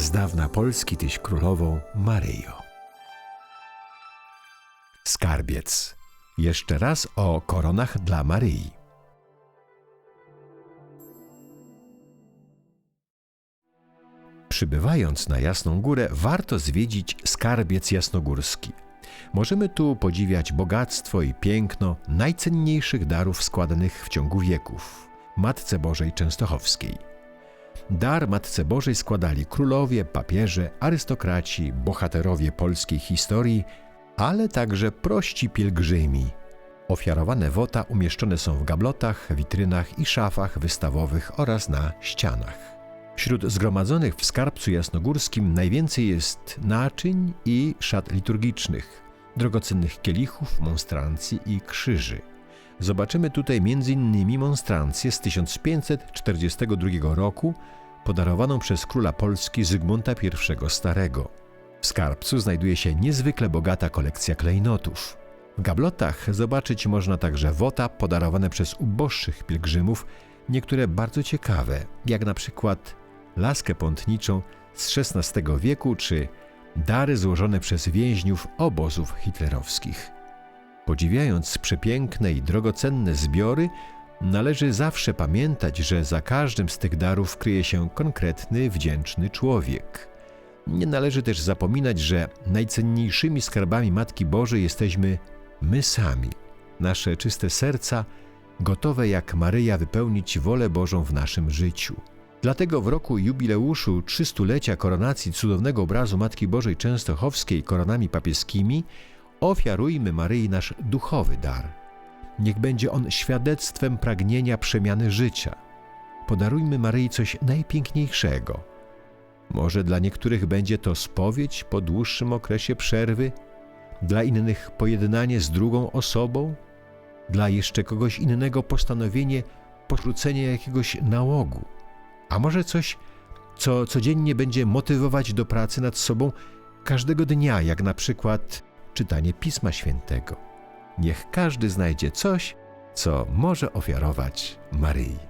z dawna Polski tyś królową Maryjo. Skarbiec. Jeszcze raz o koronach dla Maryi. Przybywając na Jasną Górę, warto zwiedzić skarbiec jasnogórski. Możemy tu podziwiać bogactwo i piękno najcenniejszych darów składanych w ciągu wieków Matce Bożej Częstochowskiej. Dar Matce Bożej składali królowie, papieże, arystokraci, bohaterowie polskiej historii, ale także prości pielgrzymi. Ofiarowane wota umieszczone są w gablotach, witrynach i szafach wystawowych oraz na ścianach. Wśród zgromadzonych w skarbcu jasnogórskim najwięcej jest naczyń i szat liturgicznych, drogocennych kielichów, monstrancji i krzyży. Zobaczymy tutaj m.in. monstrancję z 1542 roku, podarowaną przez króla Polski Zygmunta I Starego. W skarbcu znajduje się niezwykle bogata kolekcja klejnotów. W gablotach zobaczyć można także wota podarowane przez uboższych pielgrzymów, niektóre bardzo ciekawe, jak na przykład laskę pątniczą z XVI wieku czy dary złożone przez więźniów obozów hitlerowskich. Podziwiając przepiękne i drogocenne zbiory, należy zawsze pamiętać, że za każdym z tych darów kryje się konkretny, wdzięczny człowiek. Nie należy też zapominać, że najcenniejszymi skarbami Matki Bożej jesteśmy my sami, nasze czyste serca, gotowe jak Maryja wypełnić wolę Bożą w naszym życiu. Dlatego w roku jubileuszu 300-lecia koronacji cudownego obrazu Matki Bożej Częstochowskiej koronami papieskimi ofiarujmy Maryi nasz duchowy dar. Niech będzie on świadectwem pragnienia przemiany życia. Podarujmy Maryi coś najpiękniejszego. Może dla niektórych będzie to spowiedź po dłuższym okresie przerwy, dla innych pojednanie z drugą osobą, dla jeszcze kogoś innego postanowienie porzucenia jakiegoś nałogu, a może coś, co codziennie będzie motywować do pracy nad sobą każdego dnia, jak na przykład czytanie Pisma Świętego. Niech każdy znajdzie coś, co może ofiarować Maryi.